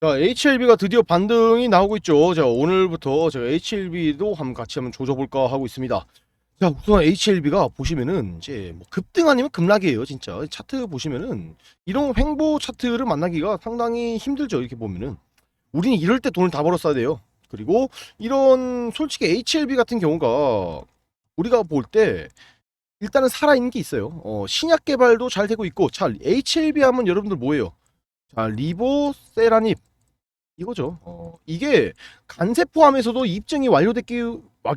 자, HLB가 드디어 반등이 나오고 있죠. 자, 오늘부터 제가 HLB도 한번 같이 한번 조져볼까 하고 있습니다. 자, 우선 HLB가 보시면은 이제 뭐 급등 아니면 급락이에요, 진짜. 차트 보시면은 이런 횡보 차트를 만나기가 상당히 힘들죠, 이렇게 보면은. 우리는 이럴 때 돈을 다 벌었어야 돼요. 그리고 이런 솔직히 HLB 같은 경우가 우리가 볼 때 일단은 살아있는 게 있어요. 어, 신약 개발도 잘 되고 있고, 자, HLB 하면 여러분들 뭐예요? 자, 리보 세라닙 이거죠. 어, 이게 간세 포함해서도 입증이 완료됐기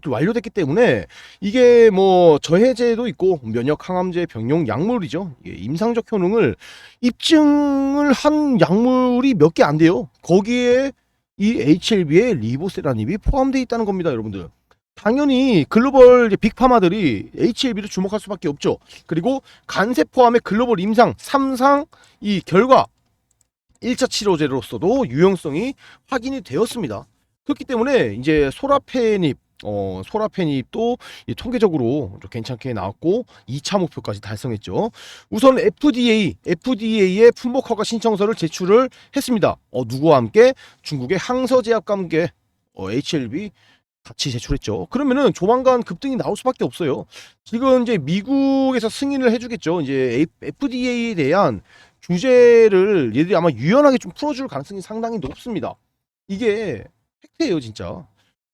완료됐기 때문에 이게 뭐 저해제도 있고 면역 항암제 병용 약물이죠. 이게 임상적 효능을 입증을 한 약물이 몇 개 안 돼요. 거기에 이 HLB에 리보세라닙이 포함되어 있다는 겁니다, 여러분들. 당연히 글로벌 빅파마들이 HLB를 주목할 수밖에 없죠. 그리고 간세 포함의 글로벌 임상 3상 이 결과 1차 치료제로서도 유용성이 확인이 되었습니다. 그렇기 때문에 이제 소라페닙 어, 소라페닙도 이 통계적으로 좀 괜찮게 나왔고 2차 목표까지 달성했죠. 우선 FDA, FDA에 품목 허가 신청서를 제출을 했습니다. 어, 누구와 함께 중국의 항서제약감계 어, HLB 같이 제출했죠. 그러면은 조만간 급등이 나올 수밖에 없어요. 지금 이제 미국에서 승인을 해주겠죠. 이제 FDA에 대한 규제를 얘들이 아마 유연하게 좀 풀어줄 가능성이 상당히 높습니다. 이게 팩트예요, 진짜.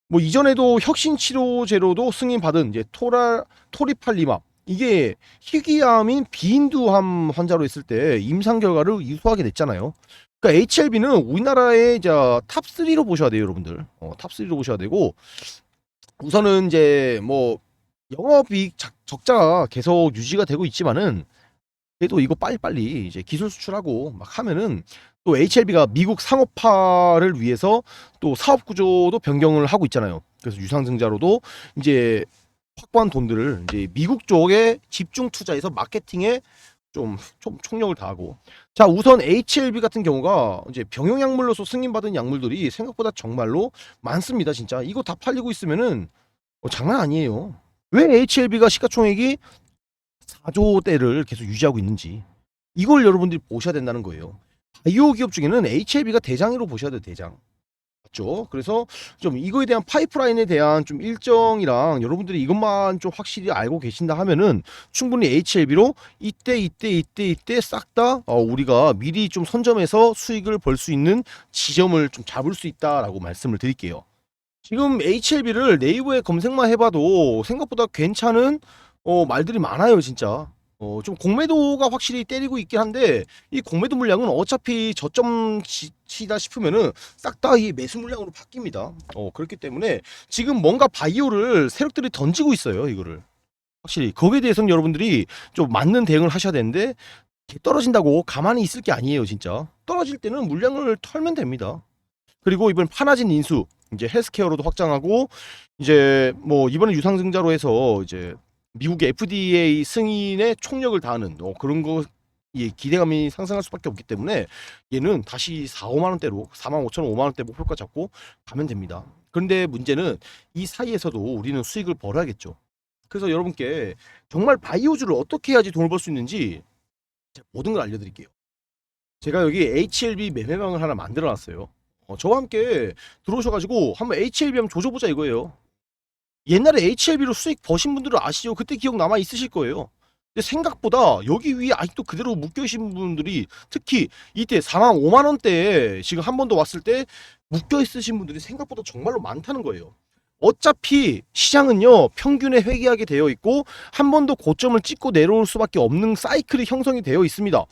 뭐 이전에도 혁신 치료제로도 승인받은 이제 토라 토리팔리맙 이게 희귀암인 비인두암 환자로 했을 때 임상 결과를 유수하게 됐잖아요. 그러니까 HLB는 우리나라의 이제 탑 3로 보셔야 돼요, 여러분들. 어, 탑 3로 보셔야 되고 우선은 이제 뭐 영업이익 적- 적자가 계속 유지가 되고 있지만은 그래도 이거 빨리빨리 이제 기술 수출하고 막 하면은 또 HLB가 미국 상업화를 위해서 또 사업 구조도 변경을 하고 있잖아요. 그래서 유상증자로도 이제 확보한 돈들을 이제 미국 쪽에 집중 투자해서 마케팅에 좀, 좀 총력을 다하고. 자 우선 HLB 같은 경우가 이제 병용 약물로서 승인받은 약물들이 생각보다 정말로 많습니다 진짜. 이거 다 팔리고 있으면은 어, 장난 아니에요. 왜 HLB가 시가총액이 4조대를 계속 유지하고 있는지 이걸 여러분들이 보셔야 된다는 거예요. 바이오 기업 중에는 HLB가 대장으로 보셔야 돼요, 대장. 맞죠? 그래서 좀 이거에 대한 파이프라인에 대한 좀 일정이랑 여러분들이 이것만 좀 확실히 알고 계신다 하면은 충분히 HLB로 이때 이때 이때 이때 싹다 어, 우리가 미리 좀 선점해서 수익을 벌 수 있는 지점을 좀 잡을 수 있다라고 말씀을 드릴게요. 지금 HLB를 네이버에 검색만 해봐도 생각보다 괜찮은 어, 말들이 많아요, 진짜. 어, 좀 공매도가 확실히 때리고 있긴 한데 이 공매도 물량은 어차피 저점 치- 치다 싶으면은 싹 다 이 매수 물량으로 바뀝니다. 어, 그렇기 때문에 지금 뭔가 바이오를 세력들이 던지고 있어요, 이거를. 확실히 거기에 대해서는 여러분들이 좀 맞는 대응을 하셔야 되는데 떨어진다고 가만히 있을 게 아니에요, 진짜. 떨어질 때는 물량을 털면 됩니다. 그리고 이번 파나진 인수 이제 헬스케어로도 확장하고 이제 뭐 이번에 유상증자로 해서 이제 미국의 FDA 승인에 총력을 다하는 어, 그런 거 예, 기대감이 상승할 수밖에 없기 때문에 얘는 다시 4, 5만 원대로 4만 5천 원, 5만 원대 목표가 잡고 가면 됩니다. 그런데 문제는 이 사이에서도 우리는 수익을 벌어야겠죠. 그래서 여러분께 정말 바이오주를 어떻게 해야지 돈을 벌 수 있는지 모든 걸 알려드릴게요. 제가 여기 HLB 매매방을 하나 만들어 놨어요. 어, 저와 함께 들어오셔가지고 한번 HLB 한번 조져보자 이거예요. 옛날에 HLB로 수익 버신 분들은 아시죠? 그때 기억 남아 있으실 거예요. 근데 생각보다 여기 위에 아직도 그대로 묶여 계신 분들이 특히 이때 4만 5만 원대에 지금 한 번 더 왔을 때 묶여 있으신 분들이 생각보다 정말로 많다는 거예요. 어차피 시장은요 평균에 회귀하게 되어 있고 한 번 더 고점을 찍고 내려올 수밖에 없는 사이클이 형성이 되어 있습니다.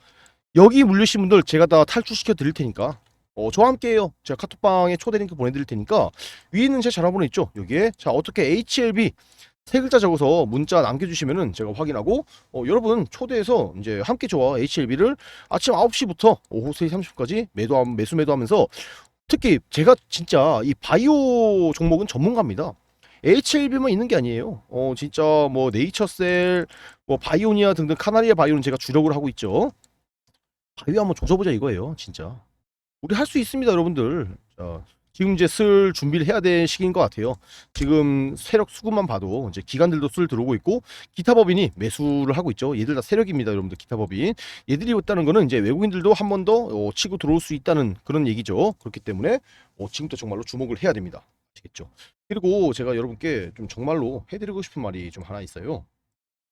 여기 물리신 분들 제가 다 탈출시켜 드릴 테니까 어, 저와 함께해요. 제가 카톡방에 초대 링크 보내드릴 테니까 위에 있는 제 전화번호 있죠? 여기에 자 어떻게 HLB 세 글자 적어서 문자 남겨주시면은 제가 확인하고 어, 여러분 초대해서 이제 함께 저와 HLB를 아침 9시부터 오후 3시 30분까지 매도 매수 매도하면서 특히 제가 진짜 이 바이오 종목은 전문가입니다. HLB만 있는 게 아니에요. 어 진짜 뭐 네이처셀, 뭐 바이오니아 등등 카나리아 바이오는 제가 주력을 하고 있죠. 바이오 한번 조져보자 이거예요, 진짜. 우리 할 수 있습니다, 여러분들. 자, 지금 이제 쓸 준비를 해야 될 시기인 것 같아요. 지금 세력 수급만 봐도 이제 기관들도 술 들어오고 있고 기타 법인이 매수를 하고 있죠. 얘들 다 세력입니다, 여러분들 기타 법인. 얘들이 있다는 거는 이제 외국인들도 한 번더 어, 치고 들어올 수 있다는 그런 얘기죠. 그렇기 때문에 어, 지금부터 정말로 주목을 해야 됩니다. 아시겠죠? 그리고 제가 여러분께 좀 정말로 해드리고 싶은 말이 좀 하나 있어요.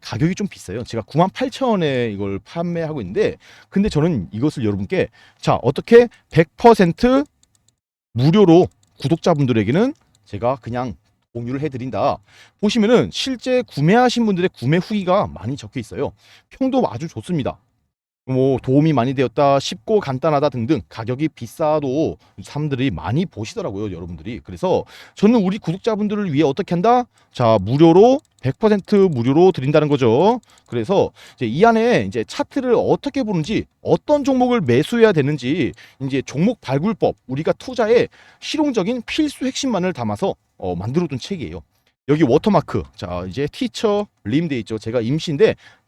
가격이 좀 비싸요. 제가 98,000원에 이걸 판매하고 있는데 근데 저는 이것을 여러분께 자, 어떻게 100% 무료로 구독자분들에게는 제가 그냥 공유를 해드린다. 보시면은 실제 구매하신 분들의 구매 후기가 많이 적혀 있어요. 평도 아주 좋습니다. 뭐 도움이 많이 되었다, 쉽고 간단하다 등등 가격이 비싸도 사람들이 많이 보시더라고요, 여러분들이. 그래서 저는 우리 구독자분들을 위해 어떻게 한다? 자, 무료로 100% 무료로 드린다는 거죠. 그래서 이제 이 안에 이제 차트를 어떻게 보는지, 어떤 종목을 매수해야 되는지, 이제 종목 발굴법, 우리가 투자의 실용적인 필수 핵심만을 담아서 어, 만들어둔 책이에요. 여기 워터마크, 자 이제 티처 림돼 있죠. 제가 임시인데